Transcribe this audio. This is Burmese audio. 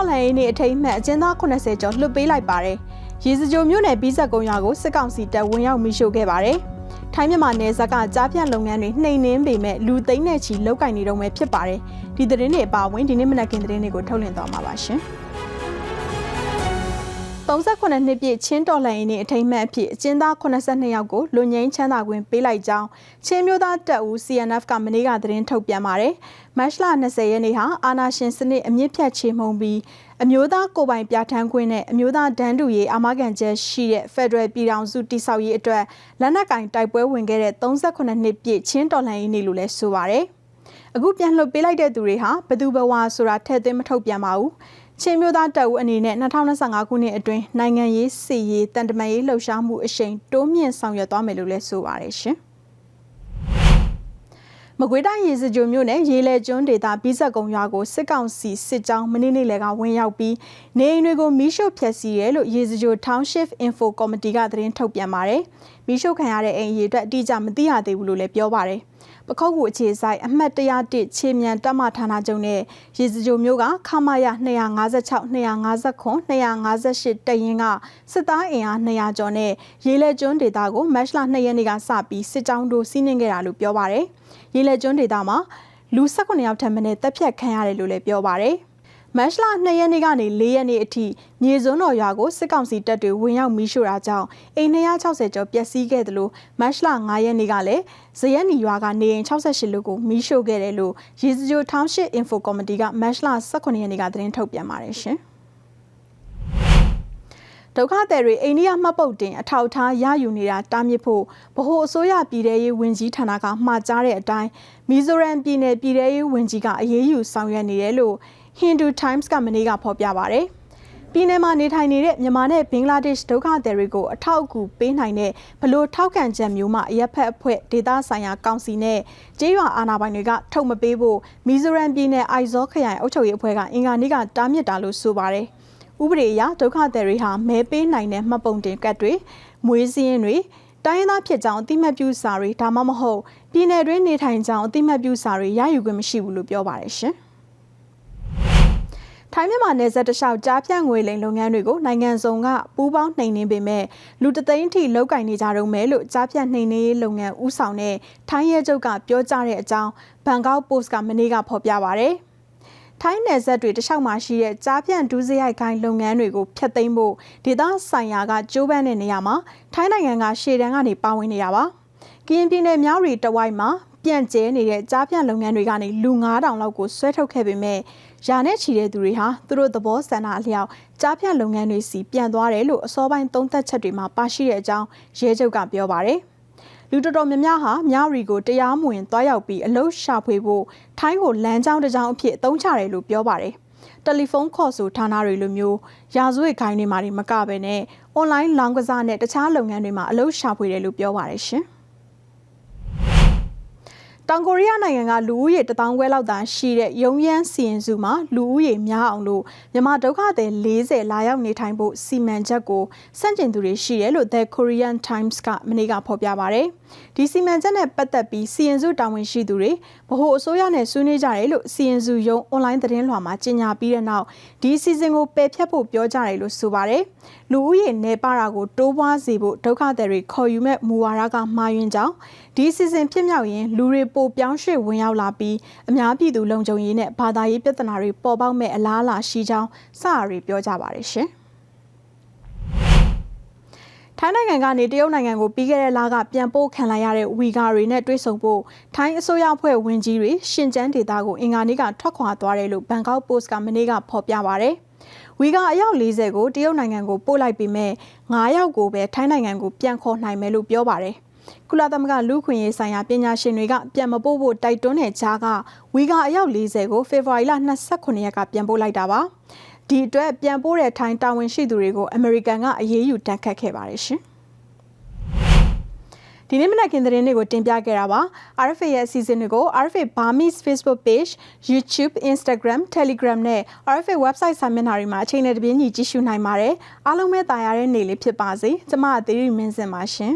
တော်လှန်ရေးနေ့အထိမ်းအမှတ်အကျဉ်းသား80ကျော်လွှတ်ပေးလိုက်ပါတယ်။ရေစကြိုမြို့နယ်ပြီးဆက်ကုန်းရွာကိုစစ်ကောင်စီတပ်ဝင်ရောက်မိရှို့ခဲ့ပါတယ်။ထိုင်းမြန်မာနယ်စပ်ကကြားပြန့်လုပ်ငန်းတွေနှိမ်နင်းပေမဲ့လူသိန်းနဲ့ချီလောက်ကင်နေတော့မှဖြစ်ပါတယ်။ဒီသတင်းတွေအပါအဝင်ဒီနေ့မနက်ခင်းသတင်းတွေကိုထုတ်လွှင့်သွားမှာပါရှင်။ 38နှစ်ပြည့်ချင်းတော်လှန်ရေးနေ့အထိမ်းအမှတ်အဖြစ်အကျဉ်းသား82ယောက်ကိုလူငင်းချမ်းသာခွင့်ပေးလိုက်ကြောင်းချင်းမျိုးသားတပ်ဦး CNF ကမနေ့ကသတင်းထုတ်ပြန်ပါတယ်။မတ်လ20ရက်နေ့ဟာအာနာရှင်စနစ်အမြင့်ဖြတ်ချေမှုန်းပြီးအမျိုးသားကိုပိုင်ပြဋ္ဌာန်းခွင့်နဲ့အမျိုးသားဒန်းတူရေးအာမခံချက်ရှိတဲ့ Federal ပြည်ထောင်စုတည်ဆောက်ရေးအတွက်လက်နက်ကင်တိုက်ပွဲဝင်ခဲ့တဲ့38နှစ်ပြည့်ချင်းတော်လှန်ရေးနေ့လို့လည်းဆိုပါတယ်။အခုပြန်လှုပ်ပေးလိုက်တဲ့သူတွေဟာဘသူဘဝဆိုတာထည့်သွင်းမထုတ်ပြန်ပါဘူး။ ချင်းမျိုးသားတပ်ဦးအနေနဲ့2025ခုနှစ်အတွင်းနိုင်ငံရေးစီရေးတန်တမာရေးလှုပ်ရှားမှုအရှိန်တိုးမြင့်ဆောင်ရွက်သွားမယ်လို့လည်းဆိုပါတယ်ရှင်။မကွေးတိုင်းရေစကြိုမြို့နယ်ရေလေကျွန်းဒေသပြီးဆက်ကုံရွာကိုစစ်ကောင်စီစစ်ကြောင်းမနေ့နေ့လယ်ကဝင်ရောက်ပြီးနေအိမ်တွေကိုမီးရှို့ဖျက်ဆီးရဲလို့ရေစကြို Township Info Committee ကသတင်းထုတ်ပြန်ပါတယ်။မီးရှို့ခံရတဲ့အိမ်အရေအတွက်အတိအကျမသိရသေးဘူးလို့လည်းပြောပါတယ်။ ပခုတ်ကူအခြေဆိုင်အမှတ်101ခြေမြန်တပ်မဌာနချုပ်နဲ့ရေစကြိုမျိုးကခမရ256 259 258တရင်ကစစ်သားအင်အား200ကျော်နဲ့ရေလက်ကျွန်းဒေသကိုမတ်လ2ရက်နေ့ကစပြီးစစ်ကြောင်းတို့စီးနှင်ခဲ့တာလို့ပြောပါရယ်ရေလက်ကျွန်းဒေသမှာလူ18ယောက်ထပ်မံတက်ဖြတ်ခံရတယ်လို့လည်းပြောပါရယ် မတ်လ2ရက်နေ့ကနေ4ရက်နေ့အထိမြေစွန်းတော်ရွာကိုစစ်ကောင်စီတပ်တွေဝင်ရောက်မီးရှို့တာကြောင့်အိမ်260ကျော်ပျက်စီးခဲ့တယ်လို့မတ်လ9ရက်နေ့ကလည်းဇရက်နီရွာကနေအိမ်68လူကိုမီးရှို့ခဲ့တယ်လို့ရေစကြိုထောင်းရှိ info committee ကမတ်လ18ရက်နေ့ကသတင်းထုတ်ပြန်ပါတယ်ရှင် ဒုက္ခသည်တွေအိန္ဒိယမှတ်ပုတ်တင်အထောက်အထားရယူနေတာတားမြစ်ဖို့ဗဟိုအစိုးရပြည်ထရေးဝန်ကြီးဌာနကမှာကြားတဲ့အတိုင်းမီဇိုရမ်ပြည်နယ်ပြည်ထရေးဝန်ကြီးကအရေးယူဆောင်ရွက်နေတယ်လို့ Hindu Times ကမနေ့ကဖော်ပြပါဗျ။ပြည်내မှာနေထိုင်နေတဲ့မြန်မာနဲ့ဘင်္ဂလားဒေ့ရှ်ဒုက္ခသည်တွေကိုအထောက်အကူပေးနိုင်တဲ့ဘလို့ထောက်ခံချက်မျိုးမှအရက်ဖက်အဖွဲ့ဒေသဆိုင်ရာကောင်စီနဲ့ကျေးရွာအာဏာပိုင်တွေကထုတ်မပေးဖို့မီဇိုရမ်ပြည်နယ်အိုက်ဇောခရိုင်အုပ်ချုပ်ရေးအဖွဲ့ကအင်္ဂါနေ့ကတားမြစ်တာလို့ဆိုပါတယ်။ ဥပဒေအရဒုက္ခသည်တွေဟာမဲပေးနိုင်တဲ့မှတ်ပုံတင်ကတ်တွေမွေးစည်းရင်တွေတိုင်းသားဖြစ်ကြောင်းအတိမတ်ပြုစာတွေဒါမှမဟုတ်ပြည်내တွင်းနေထိုင်ကြောင်းအတိမတ်ပြုစာတွေရယူခွင့်မရှိဘူးလို့ပြောပါတယ်ရှင်။ထိုင်းမြန်မာနယ်စပ်တလျှောက်ကြားဖြန့်ငွေလိမ်လုပ်ငန်းတွေကိုနိုင်ငံစုံကပူးပေါင်းနှိမ်နင်းပေမဲ့လူတသိန်းထိလောက်ကင်နေကြတော့မယ်လို့ကြားဖြန့်နှိမ်နင်းရေးလုပ်ငန်းဦးဆောင်တဲ့ထိုင်းရဲချုပ်ကပြောကြားတဲ့အကြောင်းဘန်ကောက်ပို့စ်ကမနေ့ကဖော်ပြပါဗျ။ ထိုင်းနယ်စပ်တွေတခြားမှာရှိတဲ့ကြားဖြန့်ဒူးစရိုက်ခိုင်းလုပ်ငန်းတွေကိုဖျက်သိမ်းဖို့ဒေသဆိုင်ရာကကြိုးပမ်းတဲ့နေရာမှာထိုင်းနိုင်ငံကရှေ့တန်းကနေပါဝင်နေတာပါ။ကရင်ပြည်နယ်မြောက်ရီတဝိုက်မှာပြန့်ကျဲနေတဲ့ကြားဖြန့်လုပ်ငန်းတွေကနေလူ9000လောက်ကိုဆွဲထုတ်ခဲ့ပေမဲ့ယာနဲ့ချီတဲ့သူတွေဟာသူတို့သဘောဆန္ဒအလျောက်ကြားဖြန့်လုပ်ငန်းတွေစီပြန်သွားတယ်လို့အစောပိုင်းသုံးသပ်ချက်တွေမှာပါရှိတဲ့အကြောင်းရဲချုပ်ကပြောပါတယ် လူတော်တော်များများဟာမြရီကိုတရားမဝင်သွားရောက်ပြီးအလုရှာဖွေဖို့ထိုင်းကိုလမ်းကြောင်းတစ်ကြောင်းအဖြစ်အသုံးချတယ်လို့ပြောပါတယ်တယ်လီဖုန်းခေါ်ဆိုဌာနတွေလိုမျိုးရာဇဝတ်ခိုင်းတွေမှာမကဘဲနဲ့အွန်လိုင်းလောင်းကစားနဲ့တခြားလုပ်ငန်းတွေမှာအလုပ်ရှာဖွေတယ်လို့ပြောပါတယ်ရှင်။ တောင်ကိုရီးယားနိုင်ငံကလူဦးရေ1000ခွဲလောက်သာရှိတဲ့ရုံရမ်းစီရင်စုမှာလူဦးရေများအောင်လို့မြန်မာဒုက္ခသည်40လာရောက်နေထိုင်ဖို့စီမံချက်ကိုစန့်ကျင်သူတွေရှိတယ်လို့ The Korean Times ကမနေ့ကဖော်ပြပါဗျ။ဒီစီမံချက်နဲ့ပတ်သက်ပြီးစီရင်စုတာဝန်ရှိသူတွေဗဟိုအစိုးရနဲ့ဆွေးနွေးကြတယ်လို့စီရင်စုရုံးအွန်လိုင်းသတင်းလွှာမှာကြေညာပြီးတဲ့နောက်ဒီစီစဉ်ကိုပယ်ဖျက်ဖို့ပြောကြတယ်လို့ဆိုပါတယ်။ လူဦးရေနေပါတာကိုတိုးပွားစေဖို့ဒုက္ခသည်တွေခေါ်ယူမဲ့မူဝါဒကမှားယွင်းကြောင်းဒီစီစဉ်ဖြစ်မြောက်ရင်လူတွေပိုပြောင်းရွှေ့ဝင်ရောက်လာပြီးအများပြည်သူလုံခြုံရေးနဲ့ဘာသာရေးပြဿနာတွေပေါ်ပေါက်မဲ့အလားအလာရှိကြောင်းစရရီပြောကြပါတယ်ရှင်။ထိုင်းနိုင်ငံကနေတရုတ်နိုင်ငံကိုပြီးခဲ့တဲ့လကပြန်ပို့ခံလိုက်ရတဲ့ဝီဂါတွေနဲ့တွေ့ဆုံဖို့ထိုင်းအစိုးရအဖွဲ့ဝင်ကြီးတွေရှင်ကျန်းဒေသကိုအင်္ဂါနေ့ကထွက်ခွာသွားတယ်လို့ဘန်ကောက်ပို့စ်ကမနေ့ကဖော်ပြပါဗျ။ ဝီဂါအယောက်40ကိုတရုတ်နိုင်ငံကိုပို့လိုက်ပြီးမဲ့9ယောက်ကိုပဲထိုင်းနိုင်ငံကိုပြန်ခေါ်နိုင်မယ်လို့ပြောပါတယ်။ကုလသမဂ္ဂလူ့ခွင့်ရေးဆိုင်ရာပညာရှင်တွေကပြန်မပို့ဖို့တိုက်တွန်းတဲ့ကြားကဝီဂါအယောက်40ကိုဖေဖော်ဝါရီလ29ရက်ကပြန်ပို့လိုက်တာပါဒီအတွက်ပြန်ပို့တဲ့ထိုင်းတာဝန်ရှိသူတွေကိုအမေရိကန်ကအရေးယူတန်းခတ်ခဲ့ပါတယ်ရှင် ဒီနေ့မနက်ခင်းသတင်းတွေကိုတင်ပြခဲ့တာပါ RFA ရဲ့အစီအစဉ်တွေကို RFA Burmese Facebook Page YouTube Instagram Telegram နဲ့ RFA website စာမျက်နှာတွေမှာအချိန်နဲ့တပြေးညီကြည့်ရှုနိုင်ပါတယ်အားလုံးပဲတာယာတဲ့နေ့လေးဖြစ်ပါစေကျမအသေးရိမင်းစင်ပါရှင်